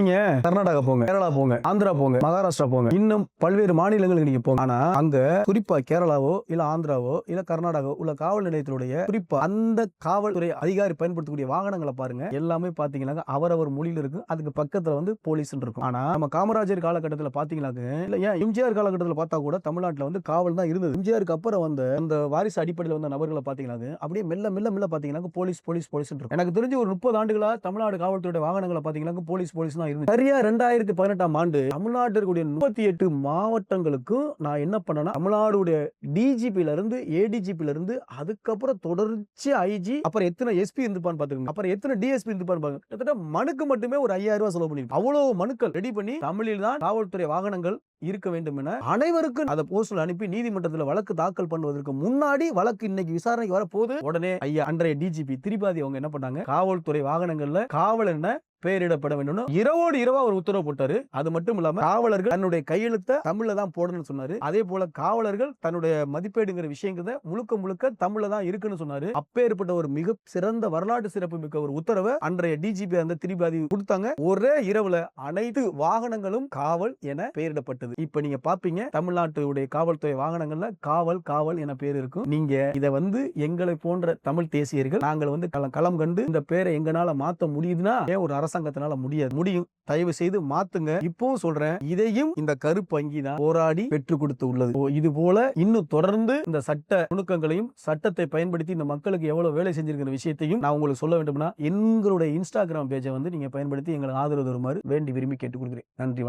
நீங்க கர்நாடகா போங்க கேரளா போங்க ஆந்திரா போங்க மகாராஷ்டிரா போங்க. இன்னும் பல்வேறு மாநிலங்களுக்கு நீங்க போங்க. ஆனா அங்க குறிப்பா கேரளாவோ இல்ல ஆந்திராவோ இல்ல கர்நாடகாவோ உள்ள காவல் நிலையத்தினுடைய குறிப்பா அந்த காவல்துறை அதிகாரி பயன்படுத்தக்கூடிய வாகனங்களை பாருங்க. எல்லாமே பாத்தீங்கன்னா அவரவர் மொழியில இருக்கு அதுக்கு பக்கத்துல வந்து போலீஸ் இருக்கும். ஆனா நம்ம காமராஜர் காலகட்டத்தில் பாத்தீங்கன்னாக்க இல்ல ஏன் எம்ஜிஆர் காலகட்டத்தில் பார்த்தா கூட தமிழ்நாட்டுல வந்து காவல் தான் இருந்தது. எம்ஜிஆருக்கு அப்புறம் வந்து அந்த வாரிசு அடிப்படையில் வந்த நபர்களை பாத்தீங்கன்னா அப்படியே மெல்ல மெல்ல மெல்ல பாத்தீங்கன்னா போலீஸ் போலீஸ் போலீஸ் இருக்கும். எனக்கு தெரிஞ்சு ஒரு முப்பது ஆண்டுகளா தமிழ்நாடு காவல்துறை வாகனங்களை பாத்தீங்கன்னா போலீஸ் போலீஸ் தான் இருந்து சரியா ரெண்டாயிரத்தி பதினெட்டாம் ஆண்டு தமிழ்நாட்டில் இருக்கக்கூடிய முப்பத்தி எட்டு மாவட்டங்களுக்கும் நான் என்ன பண்ணேன்னா தமிழ்நாடுடைய டிஜிபில இருந்து ஏடிஜிபில இருந்து அதுக்கப்புறம் தொடர்ச்சி ஐஜி அப்புறம் எத்தனை எஸ்பி இருந்துப்பான்னு பாத்துக்கோங்க அப்புறம் எத்தனை டிஎஸ்பி இருந்துப்பான்னு பாருங்க கிட்டத்தட்ட மனுக்கு மட்டுமே ஒரு ஐயாயிரம் ரூபாய் செலவு பண்ணி அவ்வளவு மனுக்கள் ரெடி பண்ணி தமிழில் தான் காவல்துறை வாகனங்கள் இருக்க வேண்டும் என அனைவருக்கும் அதை போஸ்டல் அனுப்பி நீதிமன்றத்தில் வழக்கு தாக்கல் பண்ணுவதற்கு முன்னாடி வழக்கு இன்னைக்கு விசாரணைக்கு வர உடனே ஐயா அன்றைய டிஜிபி திரிபாதி அவங்க என்ன பண்ணாங்க? காவல்துறை வாகனங்கள்ல காவல் என்ன பெயரிடப்பட வேண்டும் இரவோடு இரவா ஒரு உத்தரவு போட்டாரு. அது மட்டும் இல்லாம காவலர்கள் தன்னுடைய கையெழுத்த தமிழ்ல தான் போடணும்னு சொன்னாரு. அதே போல காவலர்கள் தன்னுடைய மதிப்பீடுங்கிற விஷயங்கிறத முழுக்க முழுக்க தமிழ்ல தான் இருக்குன்னு சொன்னாரு. அப்பேற்பட்ட ஒரு மிக சிறந்த வரலாற்று சிறப்பு மிக்க ஒரு உத்தரவை அன்றைய டிஜிபி அந்த திரிபாதி கொடுத்தாங்க. ஒரே இரவுல அனைத்து வாகனங்களும் காவல் என பெயரிடப்பட்டது. இப்ப நீங்க பாப்பீங்க தமிழ்நாட்டுடைய காவல்துறை வாகனங்கள்ல காவல் காவல் என பேர் இருக்கும். நீங்க இதை வந்து எங்களை போன்ற தமிழ் தேசியர்கள் நாங்கள் வந்து களம் கண்டு இந்த பேரை எங்களால மாத்த முடியுதுன்னா ஏன் ஒரு அரசாங்கத்தினால முடியாது? முடியும். தயவு செய்து மாத்துங்க. இப்பவும் சொல்றேன் இதையும் இந்த கருப்பு அங்கி தான் போராடி பெற்றுக் கொடுத்து உள்ளது. இது போல இன்னும் தொடர்ந்து இந்த சட்ட நுணுக்கங்களையும் சட்டத்தை பயன்படுத்தி இந்த மக்களுக்கு எவ்வளவு வேலை செஞ்சிருக்கிற விஷயத்தையும் நான் உங்களுக்கு சொல்ல வேண்டும்னா எங்களுடைய இன்ஸ்டாகிராம் பேஜை வந்து நீங்க பயன்படுத்தி எங்களுக்கு ஆதரவு தருமாறு வேண்டி விரும்பி கேட்டுக்கொள்கிறேன். நன்றி வணக்கம்.